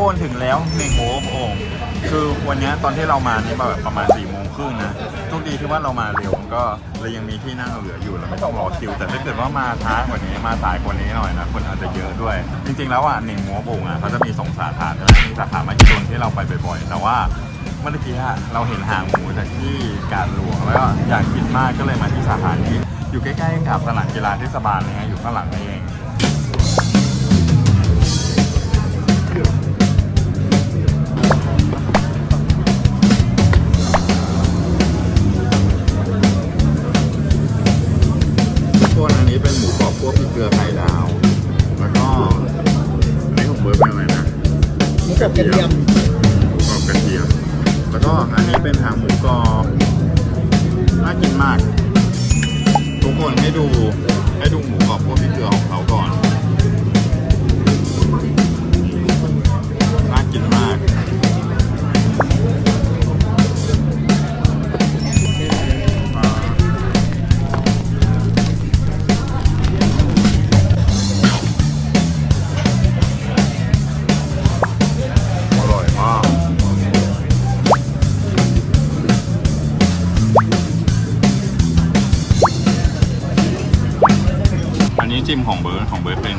คนถึงแล้วเมงโมโอ่งคือวันนี้ตอนที่เรามานี่แบบประมาณ4ี่โมงครึ่งนะทุกดีที่ว่าเรามาเร็วก็เลยยังมีที่นั่งเหลืออยู่เราไม่ต้องรอคิว แต่ถ้าเกิดว่ามาช้ากว่านี้มาสายกว่านี้หน่อยนะคนอาจจะเยอะด้วย จริงๆแล้วอะเมงโมโอ่งอะเขาจะมีสองสาขาใช่ไหมมีสาขามาจุนที่เราไปบ่อยๆแต่ว่าเมื่อกี้เราเห็นหางหมูจากที่การหลวงแล้วก็อยากกินมากก็เลยมาที่สาขานี้ อยู่ใกล้ๆกับสนามกีฬาเทศบานเลยนะอยู่ข้างหลังนี่เอง กคนอันนี้เป็นหมูกรอบพวกพริกเกลือไข่ดาว แล้วก็อันนี้ของเบิร์ดเป็นอะไรนะหมูกับกระเทียมหมูกรอบกระเทียม แล้วก็อันนี้เป็นหางหมูกรอบน่ากินมาก ทุกคนให้ดูให้ดูหมูกรอบพวกพริกเกลือของเขาก่อนน่ จิ้มของเบิร์ดของเบิร์ดเป็น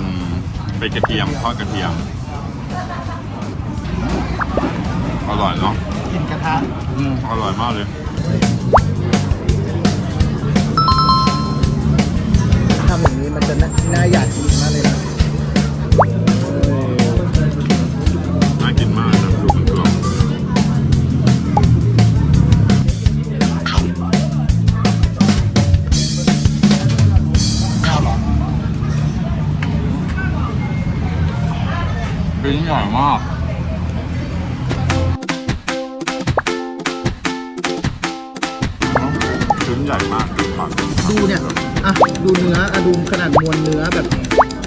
เป็นกระเทียมทอดกระเทียมอร่อยเนาะกลินกระทะอืมอร่อยมากเลย ชิ้นใหญ่มากชิ้นใหญ่มากดูผักดูเนี่ย อะ ดูเนื้ออะดูขนาดมวลเนื้อแบบ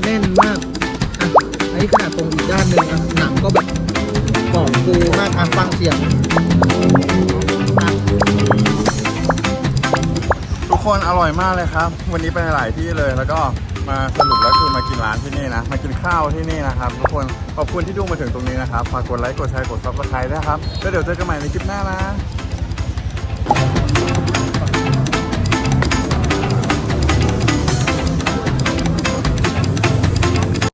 แน่นมาก อะ อันนี้ขนาดตรงอีกด้านหนึ่งอะ หนังก็แบบกรอบฟูมาก อะ ฟังเสียงทุกคนอร่อยมากเลยครับ วันนี้ไปหลายที่เลยแล้วก็ มาสรุปแล้วคือมากินร้านที่นี่นะ มากินข้าวที่นี่นะครับทุกคน ขอบคุณที่ดูมาถึงตรงนี้นะครับ ฝากกดไลค์ กดแชร์ กดซับสไครต์นะครับ แล้วเดี๋ยวเจอกันใหม่ในคลิปหน้านะ